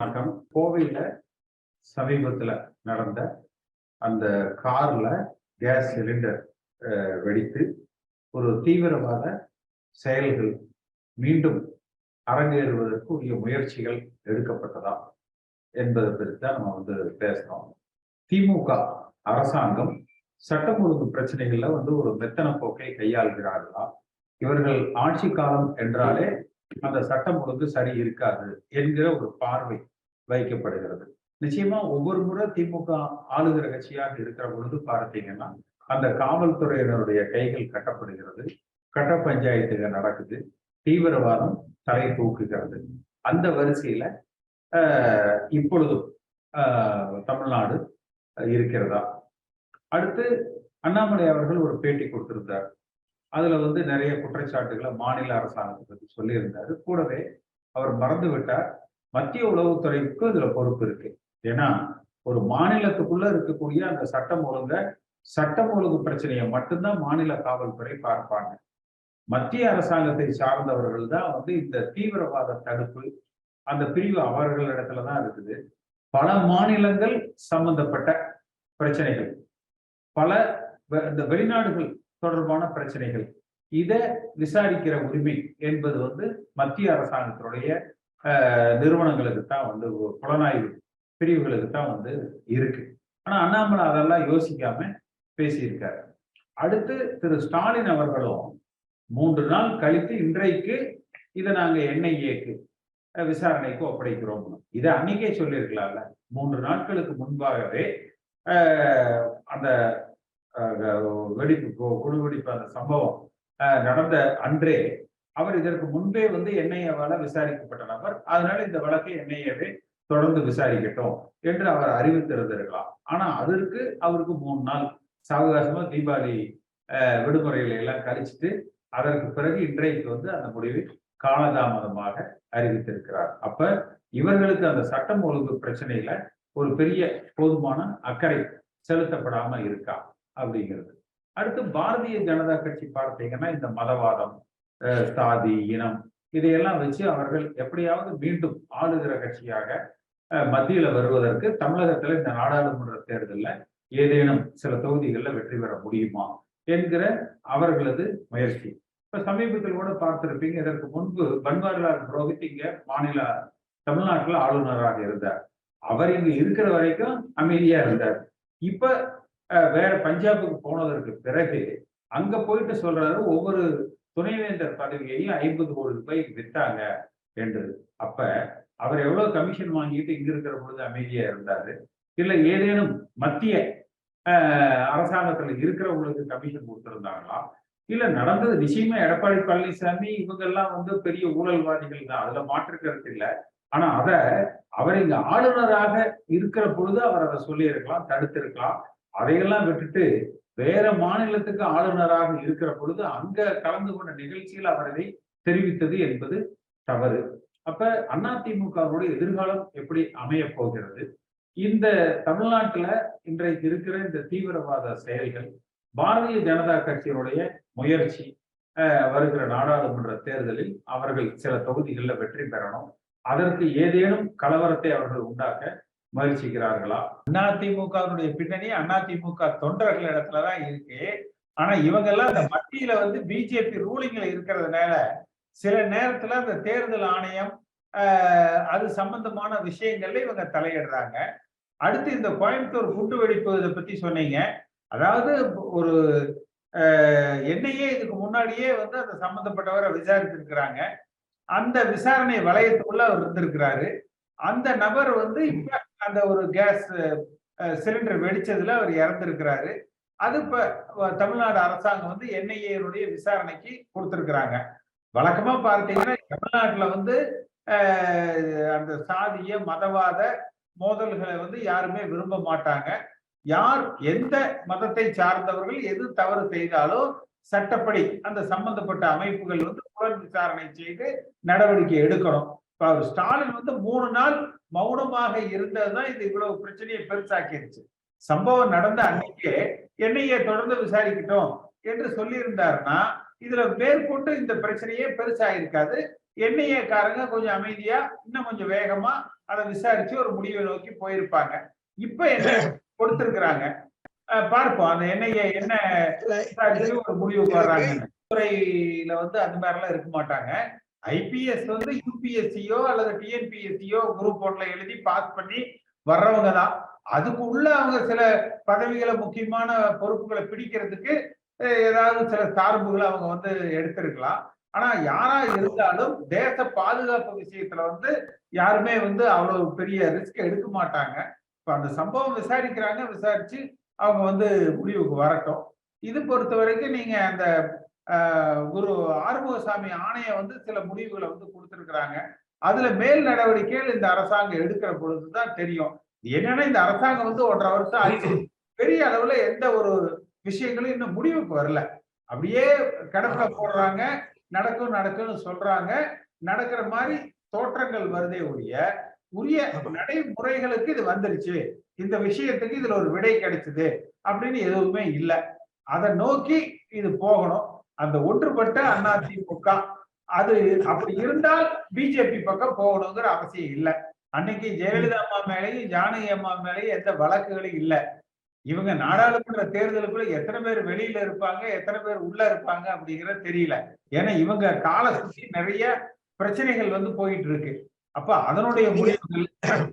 வணக்கம். கோவையில சமீபத்துல நடந்த அந்த கார்ல கேஸ் சிலிண்டர் வெடித்து ஒரு தீவிரவாத செயல்கள் மீண்டும் அரங்கேறுவதற்கு உரிய முயற்சிகள் எடுக்கப்பட்டதா என்பதை பற்றி தான் நம்ம வந்து பேசுறோம் திமுக அரசாங்கம் சட்டம் ஒழுங்கு பிரச்சனைகள்ல வந்து ஒரு மெத்தன போக்கை கையாளுகிறார்களா? இவர்கள் ஆட்சி காலம் என்றாலே அந்த சட்டம் ஒழுங்கு சரி இருக்காது என்கிற ஒரு பார்வை வைக்கப்படுகிறது. நிச்சயமா ஒவ்வொரு முறை திமுக ஆளுகிற கட்சியாக இருக்கிற பொழுது பார்த்தீங்கன்னா அந்த காவல்துறையினருடைய கைகள் கட்டப்படுகிறது கட்ட பஞ்சாயத்துகள் நடக்குது தீவிரவாதம் தலை தூக்குகிறது. அந்த வரிசையில இப்பொழுதும் தமிழ்நாடு இருக்கிறதா? அடுத்து அண்ணாமலை அவர்கள் ஒரு பேட்டி கொடுத்திருந்தார். அதுல வந்து நிறைய குற்றச்சாட்டுகளை மாநில அரசாங்கத்தை பத்தி சொல்லியிருந்தாரு. கூடவே அவர் மறந்து விட்டார். மத்திய உளவுத்துறைக்கு இதுல பொறுப்பு இருக்கு. ஏன்னா ஒரு மாநிலத்துக்குள்ள இருக்கக்கூடிய அந்த சட்டம் ஒழுங்க சட்டம் ஒழுங்கு பிரச்சனையை மட்டும்தான் மாநில காவல்துறை பார்ப்பாங்க. மத்திய அரசாங்கத்தை சார்ந்தவர்கள் தான் வந்து இந்த தீவிரவாத தடுப்பு அந்த பிரிவு அவர்களிடத்துல தான் இருக்குது. பல மாநிலங்கள் சம்பந்தப்பட்ட பிரச்சனைகள். பல இந்த வெளிநாடுகள் தொடர்பான பிரச்சனைகள். இதை விசாரிக்கிற உரிமை என்பது வந்து மத்திய அரசாங்கத்தினுடைய நிறுவனங்களுக்கு தான் வந்து புலனாய்வு பிரிவுகளுக்கு தான் வந்து இருக்கு. ஆனா அண்ணாமலை அதெல்லாம் யோசிக்காம பேசியிருக்காரு. அடுத்து திரு ஸ்டாலின் அவர்களும் மூன்று நாள் கழித்து இன்றைக்கு இதை நாங்க என்ஐஏக்கு விசாரணைக்கு ஒப்படைக்கிறோம் இதை அன்னைக்கே சொல்லியிருக்கலாம்ல. மூன்று நாட்களுக்கு முன்பாகவே அந்த வெடிப்பு குழுவெடிப்பு குழு வெடிப்பு அந்த சம்பவம் நடந்த அன்றே அவர் இதற்கு முன்பே வந்து என்ஐஏவால விசாரிக்கப்பட்ட நபர். அதனால இந்த வழக்கை என்ஐஏவே தொடர்ந்து விசாரிக்கட்டும் என்று அவர் அறிவித்திருந்திருக்கலாம். ஆனா அதற்கு அவருக்கு மூணு நாள் சாவகாசமா தீபாவளி விடுமுறைகளை எல்லாம் கழிச்சுட்டு அதற்கு பிறகு இன்றைக்கு வந்து அந்த முடிவை காலதாமதமாக அறிவித்திருக்கிறார். அப்ப இவர்களுக்கு அந்த சட்டம் ஒழுங்கு பிரச்சனையில ஒரு பெரிய போதுமான அக்கறை செலுத்தப்படாம இருக்கா? அப்படிங்கிறது. அடுத்து பாரதிய ஜனதா கட்சி பார்த்தீங்கன்னா இந்த மதவாதம் சாதி இனம் இதையெல்லாம் வச்சு அவர்கள் எப்படியாவது மீண்டும் ஆளுகிற கட்சியாக மத்தியில வருவதற்கு தமிழகத்துல இந்த நாடாளுமன்ற தேர்தலில் ஏதேனும் சில தொகுதிகளில் வெற்றி பெற முடியுமா என்கிற அவர்களது முயற்சி. இப்ப சமீபத்தில் கூட பார்த்திருப்பீங்க இதற்கு முன்பு பன்வாரிலால் புரோஹித் இங்க மாநில தமிழ்நாட்டில் ஆளுநராக இருந்தார். அவர் இங்க இருக்கிற வரைக்கும் அமைதியா இருந்தார். இப்ப வேற பஞ்சாபுக்கு போனதற்கு பிறகு அங்க போயிட்டு சொல்றாரு ஒவ்வொரு துணைவேந்தர் பதவியையும் ஐம்பது கோடி ரூபாய்க்கு விற்றாங்க என்று. அப்ப அவர் எவ்வளவு கமிஷன் வாங்கிட்டு இங்க இருக்கிற பொழுது அமைதியா இருந்தாரு? இல்ல ஏதேனும் மத்திய ஆஹ், அரசாங்கத்துல இருக்கிறவங்களுக்கு கமிஷன் கொடுத்திருந்தாங்களா? இல்ல நடந்தது நிச்சயமா எடப்பாடி பழனிசாமி இவங்க எல்லாம் வந்து பெரிய ஊழல்வாதிகள் தான் அதுல மாற்றுக்கிறது இல்லை இல்ல. ஆனா அத அவர் இங்க ஆளுநராக இருக்கிற பொழுது அவர் அதை சொல்லியிருக்கலாம் தடுத்திருக்கலாம். அதையெல்லாம் விட்டுட்டு வேற மாநிலத்துக்கு ஆளுநராக இருக்கிற பொழுது அங்க கலந்து கொண்ட நிகழ்ச்சியில் அவர் இதை தெரிவித்தது என்பது தவறு. அப்ப அதிமுகவுடைய எதிர்காலம் எப்படி அமைய போகிறது? இந்த தமிழ்நாட்டுல இன்றைக்கு இருக்கிற இந்த தீவிரவாத செயல்கள் பாரதிய ஜனதா கட்சியினுடைய முயற்சி அஹ், வருகிற நாடாளுமன்ற தேர்தலில் அவர்கள் சில தொகுதிகளில் வெற்றி பெறணும். அதற்கு ஏதேனும் கலவரத்தை அவர்கள் உண்டாக்க முயற்சிக்கிறார்களா? அதிமுகவுடைய பின்னணி அதிமுக தொண்டர்கள் இடத்துலதான் இருக்கு. ஆனா இவங்க எல்லாம் இந்த மத்தியில வந்து பிஜேபி ரூலிங்ல இருக்கிறதுனால சில நேரத்துல அந்த தேர்தல் ஆணையம் அது சம்பந்தமான விஷயங்கள்ல இவங்க தலையிடுறாங்க. அடுத்து இந்த கோயம்புத்தூர் குண்டு வெடிப்பு இதை பத்தி சொன்னீங்க. அதாவது ஒரு என்னையே இதுக்கு முன்னாடியே வந்து அந்த சம்பந்தப்பட்டவரை விசாரித்திருக்கிறாங்க அந்த விசாரணை வளையத்துக்குள்ள அவர் இருந்திருக்கிறாரு. அந்த நபர் வந்து இப்ப அந்த ஒரு கேஸ் சிலிண்டர் வெடிச்சதுல அவர் இறந்திருக்கிறாரு. அது இப்ப தமிழ்நாடு அரசாங்கம் வந்து என்ஐஏனுடைய விசாரணைக்கு கொடுத்திருக்கிறாங்க. வழக்கமா பார்த்தீங்கன்னா தமிழ்நாட்டுல வந்து அந்த சாதிய மதவாத மோதல்களை வந்து யாருமே விரும்ப மாட்டாங்க. யார் எந்த மதத்தை சார்ந்தவர்கள் எது தவறு செய்தாலும் சட்டப்படி அந்த சம்பந்தப்பட்ட அமைப்புகள் வந்து புலன் விசாரணை செய்து நடவடிக்கை எடுக்கணும். இப்ப அவர் ஸ்டாலின் வந்து மூணு நாள் மௌனமாக இருந்ததுதான் இது இவ்வளவு பிரச்சனையை பெருசாக்கிருச்சு. சம்பவம் நடந்த அன்னைக்கே என்னையே தொடர்ந்து விசாரிக்கட்டும் என்று சொல்லியிருந்தாருன்னா இதுல மேற்கொண்டு இந்த பிரச்சனையே பெருசாயிருக்காது. என்ஐஏ காரங்க கொஞ்சம் அமைதியா இன்னும் கொஞ்சம் வேகமா அதை விசாரிச்சு ஒரு முடிவை நோக்கி போயிருப்பாங்க. இப்ப என்ன கொடுத்திருக்கிறாங்க? பார்ப்போம். அந்த என்ஐஏ என்ன ஒரு முடிவுக்கு வர்றாங்க துறையில வந்து அந்த மாதிரி எல்லாம் இருக்க மாட்டாங்க. ஐபிஎஸ் வந்து யூபிஎஸ்சியோ அல்லது டிஎன்பிஎஸ்சியோ குரூப் ஒன்ல எழுதி பாஸ் பண்ணி வர்றவங்க தான். அதுக்குள்ள அவங்க சில பதவிகளை முக்கியமான பொறுப்புகளை பிடிக்கிறதுக்கு ஏதாவது சில சார்புகளை அவங்க வந்து எடுத்திருக்கலாம். ஆனா யாரா இருந்தாலும் தேச பாதுகாப்பு விஷயத்துல வந்து யாருமே வந்து அவ்வளவு பெரிய ரிஸ்க் எடுக்க மாட்டாங்க. இப்ப அந்த சம்பவம் விசாரிக்கிறாங்க விசாரிச்சு அவங்க வந்து முடிவுக்கு வரட்டும். இது பொறுத்த வரைக்கும் நீங்க அந்த குரு ஆறுமுகசாமி ஆணைய வந்து சில முடிவுகளை வந்து கொடுத்திருக்கிறாங்க. அதுல மேல் நடவடிக்கைகள் இந்த அரசாங்கம் எடுக்கிற பொழுதுதான் தெரியும். என்னன்னா இந்த அரசாங்கம் வந்து ஒன்றரை வருஷம் ஆச்சு பெரிய அளவுல எந்த ஒரு விஷயங்களும் இன்னும் முடிவுக்கு வரல. அப்படியே கிடப்புல போடுறாங்க நடக்கும் நடக்கும்னு சொல்றாங்க. நடக்கிற மாதிரி தோற்றங்கள் வருதே ஒழிய உரிய நடைமுறைகளுக்கு இது வந்துருச்சு. இந்த விஷயத்துக்கு இதுல ஒரு விடை கிடைச்சது அப்படின்னு எதுவுமே இல்லை. அதை நோக்கி இது போகணும். அந்த ஒன்றுபட்ட அதிமுக அது அப்படி இருந்தால் பிஜேபி பக்கம் போகணுங்கிற அவசியம் இல்லை. அன்னைக்கு ஜெயலலிதா அம்மா மேலேயும் ஜானகி அம்மா மேலேயும் எந்த வழக்குகளும் இல்லை. இவங்க நாடாளுமன்ற தேர்தலுக்குள்ள எத்தனை பேர் வெளியில இருப்பாங்க எத்தனை பேர் உள்ள இருப்பாங்க அப்படிங்கறது தெரியல. ஏன்னா இவங்க கால சுத்தி நிறைய பிரச்சனைகள் வந்து போயிட்டு இருக்கு. அப்ப அதனுடைய முடிவுகள்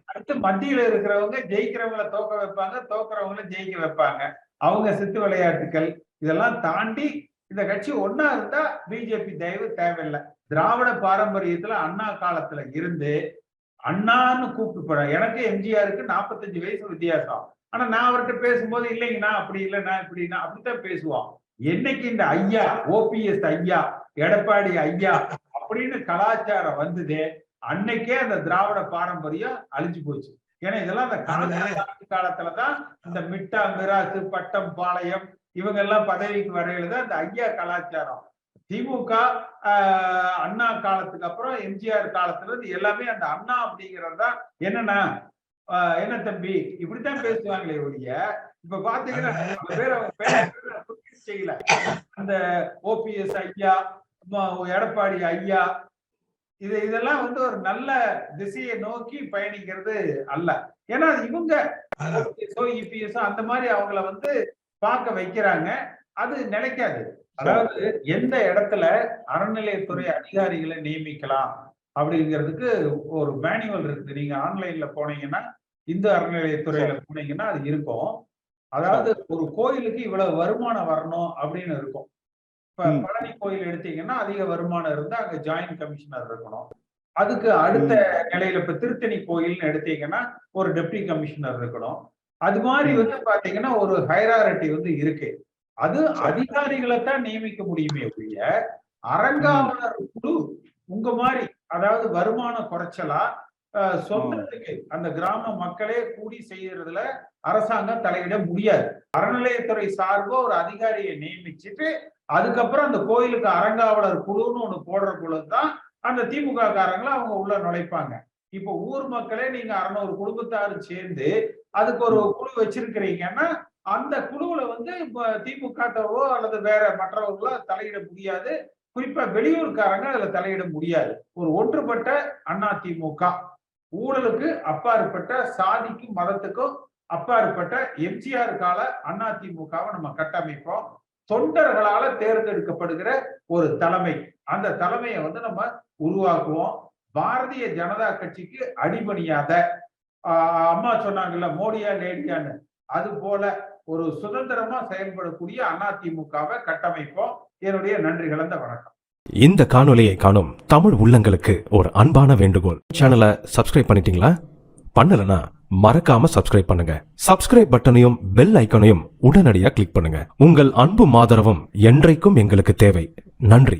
அடுத்து மத்தியில இருக்கிறவங்க ஜெயிக்கிறவங்களை தோக்க வைப்பாங்க தோக்குறவங்கள ஜெயிக்க வைப்பாங்க. அவங்க சித்து விளையாட்டுகள் இதெல்லாம் தாண்டி இந்த கட்சி ஒன்னா இருந்தா பிஜேபி தயவு தேவையில்லை. திராவிட பாரம்பரியத்துல அண்ணா காலத்துல இருந்து அண்ணான்னு கூப்பிட்டு போறேன் எனக்கு எம்ஜிஆருக்கு நாற்பத்தஞ்சு வயசு வித்தியாசம். ஆனா நான் அவர்கிட்ட பேசும்போது இல்லைங்கண்ணா அப்படி இல்லைண்ணா இப்படின்னா அப்படித்தான் பேசுவோம் என்னைக்கு இந்த ஐயா ஓபிஎஸ் ஐயா எடப்பாடி ஐயா அப்படின்னு கலாச்சாரம் வந்ததே அன்னைக்கே அந்த திராவிட பாரம்பரியம் அழிஞ்சு போச்சு. ஏன்னா இதெல்லாம் அந்த ஆட்சி காலத்துலதான் இந்த மிட்டா மிராசு பட்டம் பாளையம் இவங்க எல்லாம் பதவிக்கு வரையில தான் இந்த ஐயா கலாச்சாரம். திமுக அண்ணா காலத்துக்கு அப்புறம் எம்ஜிஆர் காலத்துல இருந்து எல்லாமே அந்த அண்ணா அப்படிங்கிறது தான் என்னன்னா என்ன தம்பி? இப்படித்தான் பேசுவாங்களே ஒழிய இப்ப பாத்தீங்கன்னா பேர் அவங்க பேரை செய்யல. அந்த ஓபிஎஸ் ஐயா எடப்பாடி ஐயா இது இதெல்லாம் வந்து ஒரு நல்ல திசையை நோக்கி பயணிக்கிறது அல்ல. ஏன்னா இவங்க இபிஎஸ் அந்த மாதிரி அவங்கள வந்து பார்க்க வைக்கிறாங்க. அது நிலைக்காது. அதாவது எந்த இடத்துல அறநிலையத்துறை அதிகாரிகளை நியமிக்கலாம் அப்படிங்கிறதுக்கு ஒரு மேனுவல் இருக்குது. நீங்க ஆன்லைன்ல போனீங்கன்னா இந்து அறநிலையத்துறையில போனீங்கன்னா அது இருக்கும். அதாவது ஒரு கோயிலுக்கு இவ்வளவு வருமானம் வரணும் அப்படின்னு இருக்கும். இப்ப. பழனி கோயில் எடுத்தீங்கன்னா அதிக வருமானம் இருந்தா அங்க ஜாயின்ட் கமிஷனர் இருக்கணும். அதுக்கு அடுத்த நிலையில இப்ப திருத்தணி கோயில்னு எடுத்தீங்கன்னா ஒரு டெப்டி கமிஷனர் இருக்கணும். அது மாதிரி. வந்து பாத்தீங்கன்னா ஒரு ஹைராரிட்டி வந்து இருக்கு. அது அதிகாரிகளை தான் நியமிக்க முடியுமே ஒழிய அறங்காவலர் குழு உங்க மாதிரி அதாவது வருமான குறைச்சலா சொந்தத்துக்கு அந்த கிராம மக்களே கூடி செய்யறதுல அரசாங்கம் தலையிட முடியாது. அறநிலையத்துறை சார்பா ஒரு அதிகாரியை நியமிச்சுட்டு அதுக்கப்புறம் அந்த கோயிலுக்கு அறங்காவலர் குழுன்னு ஒண்ணு போடுற குழு தான் அந்த திமுக காரங்களை அவங்க உள்ள நுழைப்பாங்க. இப்போ ஊர் மக்களே நீங்க அறுநூறு குடும்பத்தாரு சேர்ந்து அதுக்கு ஒரு குழு வச்சிருக்கிறீங்கன்னா அந்த குழுவுல வந்து இப்ப திமுகவோ அல்லது வேற மற்றவர்களோ தலையிட முடியாது. குறிப்பா வெளியூர்காரங்க அதுல தலையிட முடியாது. ஒரு ஒன்றுபட்ட அண்ணா திமுக. ஊழலுக்கு அப்பாற்பட்ட சாதிக்கும் மதத்துக்கும் அப்பாற்பட்ட எம்ஜிஆர் கால அண்ணா திமுகவை நம்ம கட்டமைப்போம். தொண்டர்களால தேர்ந்தெடுக்கப்படுகிற ஒரு தலைமை. அந்த தலைமையை வந்து நம்ம உருவாக்குவோம். பாரதிய ஜனதா கட்சிக்கு அடிபணியாத அம்மா சொன்னாங்கல்ல மோடியா லேடியான்னு அது போல ஒரு சுதந்திரமா செயல்படக்கூடிய அதிமுகவை கட்டமைப்போம். என்னுடைய நன்றி கலந்த வணக்கம். இந்த காணொலியை காணும் தமிழ் உள்ளங்களுக்கு ஒரு அன்பான வேண்டுகோள். சேனலை சப்ஸ்கிரைப் பண்ணிட்டீங்களா? பண்ணலனா மறக்காம சப்ஸ்கிரைப் பண்ணுங்க. சப்ஸ்கிரைப் பட்டனையும் பெல் ஐக்கனையும் உடனடியாக கிளிக் பண்ணுங்க. உங்கள் அன்பும் ஆதரவும் என்றைக்கும் எங்களுக்கு தேவை. நன்றி.